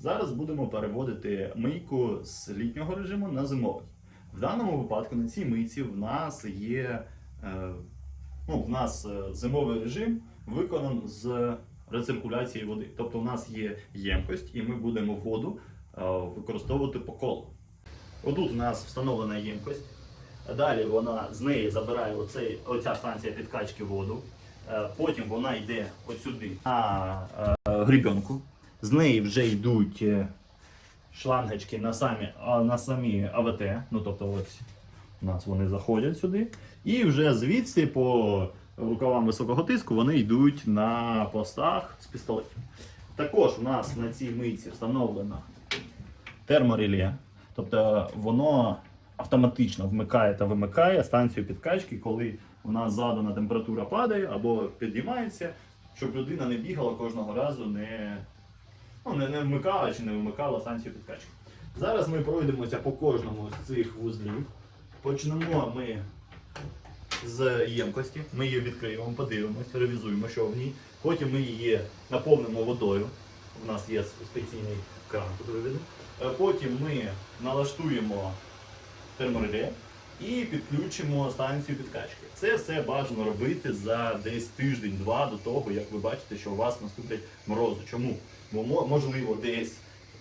Зараз будемо переводити мийку з літнього режиму на зимовий. В даному випадку на цій мийці в нас є е, ну, в нас е, зимовий режим виконан з рециркуляції води. Тобто в нас є ємкость, і ми будемо воду е, використовувати по колу. Отут у нас встановлена ємкость. Далі вона з неї забирає оцей, оця станція підкачки воду. Потім вона йде ось сюди на грібенку. З неї вже йдуть е, шлангочки на самі, на самі АВТ. Ну тобто ось у нас вони заходять сюди. І вже звідси по рукавам високого тиску вони йдуть на постах з пістолетів. Також у нас на цій мийці встановлено термореле. Тобто воно автоматично вмикає та вимикає станцію підкачки, коли у нас задана температура падає або підіймається, щоб людина не бігала кожного разу, не, ну, не, не вмикала чи не вимикала станцію підкачки. Зараз ми пройдемося по кожному з цих вузлів. Почнемо ми з ємкості. Ми її відкриємо, подивимося, ревізуємо, що в ній. Потім ми її наповнимо водою. У нас є спеційний кран тут виведений. Е, Потім ми налаштуємо термореле і підключимо станцію підкачки. Це все бажано робити за десь тиждень-два до того, як ви бачите, що у вас наступлять морози. Чому? Бо можливо десь.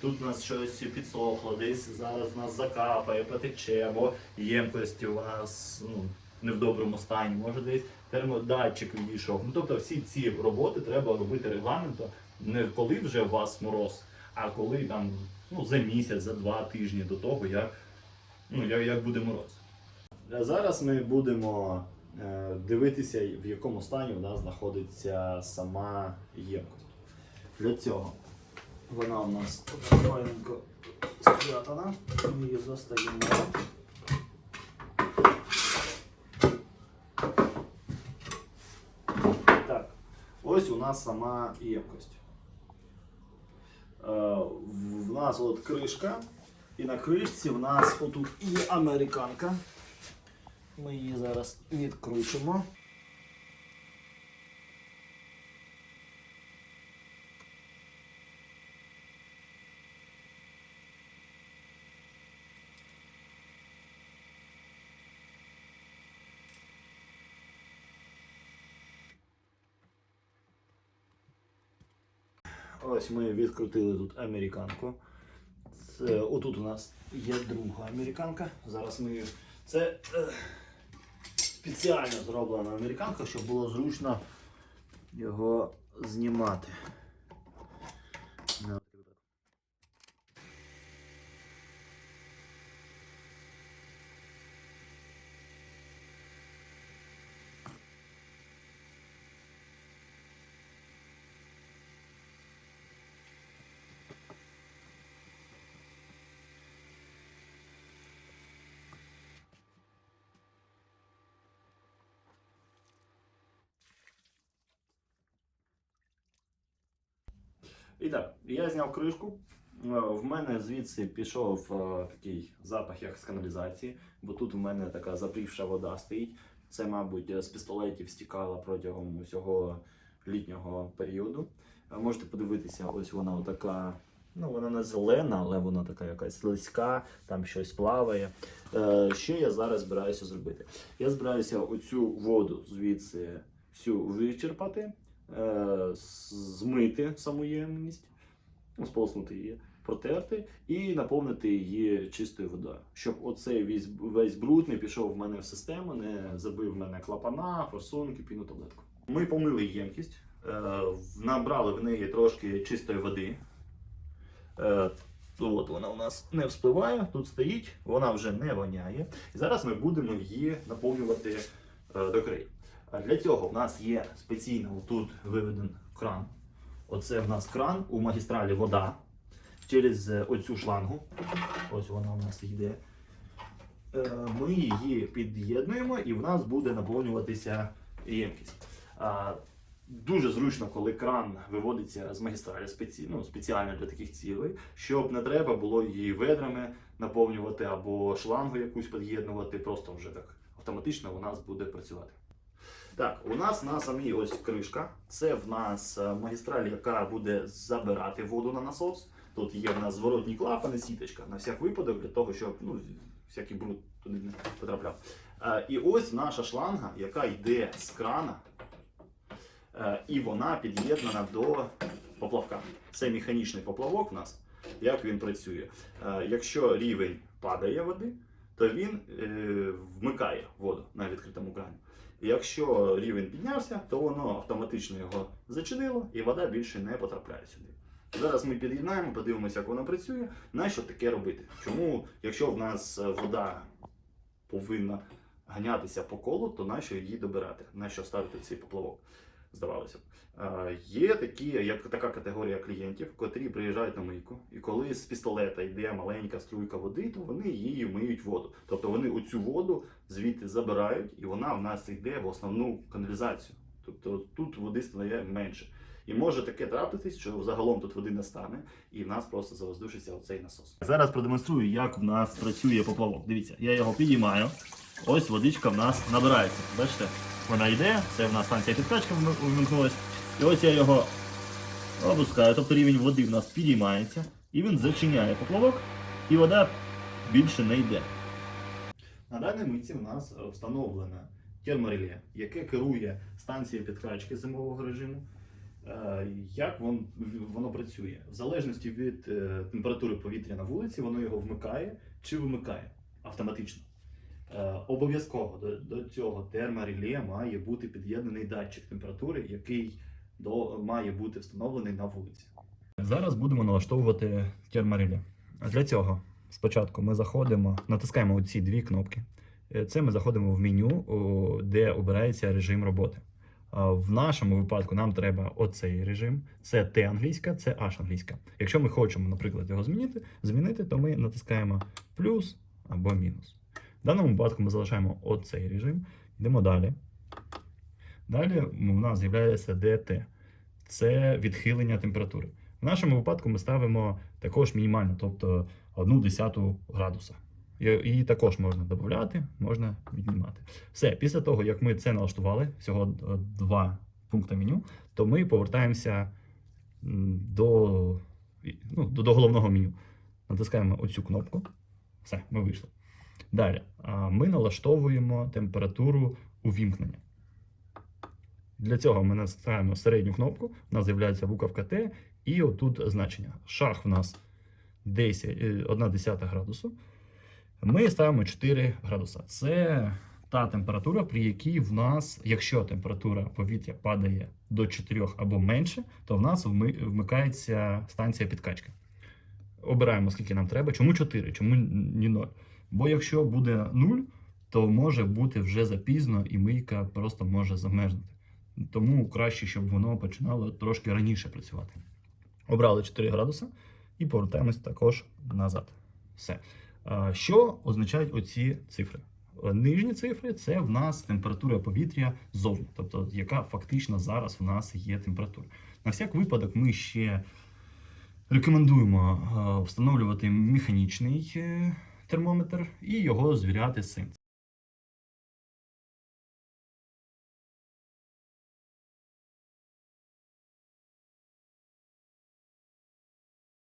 Тут у нас щось підсохло, десь зараз нас закапає, потече, або ємкость у нас ну, не в доброму стані, може десь термодатчик відійшов. Ну, тобто всі ці роботи треба робити регламентом, не коли вже у вас мороз, а коли там ну, за місяць, за два тижні до того, як, ну, як, як буде мороз. А Зараз ми будемо е, дивитися, в якому стані у нас знаходиться сама ємкость. Для цього вона у нас файненько спрятана. Ми її достаємо. Так, ось у нас сама ємкость. Е, в в нас от кришка, і на кришці в нас отут є американка. Ми її зараз відкручимо. Ось ми відкрутили тут американку. Це, отут у нас є друга американка. Зараз ми. Це е, спеціально зроблена американка, щоб було зручно його знімати. На- І так, я зняв кришку. Е, В мене звідси пішов е, такий запах, як з каналізації, бо тут в мене така запрівша вода стоїть. Це, мабуть, з пістолетів стікала протягом усього літнього періоду. Е, Можете подивитися, ось вона така. Ну, вона не зелена, але вона така якась слизька, там щось плаває. Е, що я зараз збираюся зробити? Я збираюся оцю воду звідси всю вичерпати, змити саму ємність, ну, сполоснути її, протерти і наповнити її чистою водою, щоб оцей весь, весь бруд не пішов в мене в систему, не забив в мене клапана, форсунки, піну таблетку. Ми помили ємкість, е, набрали в неї трошки чистої води. Е, От вона у нас не вспливає, тут стоїть, вона вже не воняє. І зараз ми будемо її наповнювати е, до країв. А Для цього в нас є спеційно тут виведений кран. Оце в нас кран у магістралі вода через е, оцю шлангу. Ось вона у нас йде. Е, Ми її під'єднуємо і в нас буде наповнюватися ємкість. Дуже зручно, коли кран виводиться з магістралі спеці... ну, спеціально для таких цілей, щоб не треба було її ведрами наповнювати або шлангу якусь під'єднувати. Просто вже так автоматично нас буде працювати. Так, у нас на самій ось кришка. Це в нас е, магістраль, яка буде забирати воду на насос. Тут є в нас зворотні клапани, сіточка на всяк випадок для того, щоб ну, всякий бруд туди не потрапляв. Е, і ось наша шланга, яка йде з крана, е, і вона під'єднана до поплавка. Це механічний поплавок в нас. Як він працює? Якщо рівень падає води, то він вмикає воду на відкритому крані. Якщо рівень піднявся, то воно автоматично його зачинило і вода більше не потрапляє сюди. Зараз ми під'єднаємо, подивимося, як воно працює. Нащо таке робити? Чому, якщо в нас е, вода повинна ганятися по колу, то нащо її добирати? Нащо ставити цей поплавок? Здавалося б. Є такі, як така категорія клієнтів, котрі приїжджають на мийку, і коли з пістолета йде маленька струйка води, то вони її миють воду. Тобто вони оцю воду звідти забирають, і вона в нас йде в основну каналізацію. Тобто тут води стає менше. І може таке трапитись, що загалом тут води не стане, і в нас просто завоздушиться оцей насос. Зараз продемонструю, як в нас працює поплавок. Дивіться, я його підіймаю. Ось водичка в нас набирається. Бачите, вона йде, це в нас станція підкачки вимкнулась. І ось я його опускаю, тобто рівень води в нас підіймається, і він зачиняє поплавок, і вода більше не йде. На даній митці у нас встановлене термореле, яке керує станцією підкачки зимового режиму. Е, Як вон- воно працює? В залежності від е, температури повітря на вулиці, воно його вмикає чи вимикає автоматично. Е, Обов'язково до, до цього термореле має бути під'єднаний датчик температури, який до, має бути встановлений на вулиці. Зараз будемо налаштовувати термореле. Для цього спочатку ми заходимо, натискаємо оці дві кнопки. Е, Це ми заходимо в меню, де обирається режим роботи. В нашому випадку нам треба оцей режим. Це Т англійська, це H англійська. Якщо ми хочемо, наприклад, його змінити, змінити, то ми натискаємо плюс або мінус. В даному випадку ми залишаємо оцей режим, йдемо далі. Далі у нас з'являється ДТ. Це відхилення температури. В нашому випадку ми ставимо також мінімально, тобто 1 десяту градуса. Її також можна додати, можна віднімати. Все, після того, як ми це налаштували, всього е, два пункти меню, то ми повертаємося до, ну, до головного меню. Натискаємо оцю кнопку. Все, ми вийшли. Далі ми налаштовуємо температуру увімкнення. Для цього ми натискаємо середню кнопку, у нас з'являється буковка Т, і отут значення. Шах в нас 10, е, 1 градусу. Ми ставимо 4 градуса. Це та температура, при якій в нас, якщо температура повітря падає до 4 або менше, то в нас вмикається станція підкачки. Обираємо, скільки нам треба. Чому 4? Чому не 0? Бо якщо буде 0, то може бути вже запізно і мийка просто може замерзнути. Тому краще, щоб воно починало трошки раніше працювати. Обрали 4 градуси і повертаємось також назад. Все. Що означають оці цифри? Нижні цифри це в нас температура повітря ззовні, тобто яка фактично зараз в нас є температура. На всяк випадок ми ще рекомендуємо встановлювати механічний е, термометр і його звіряти з цим.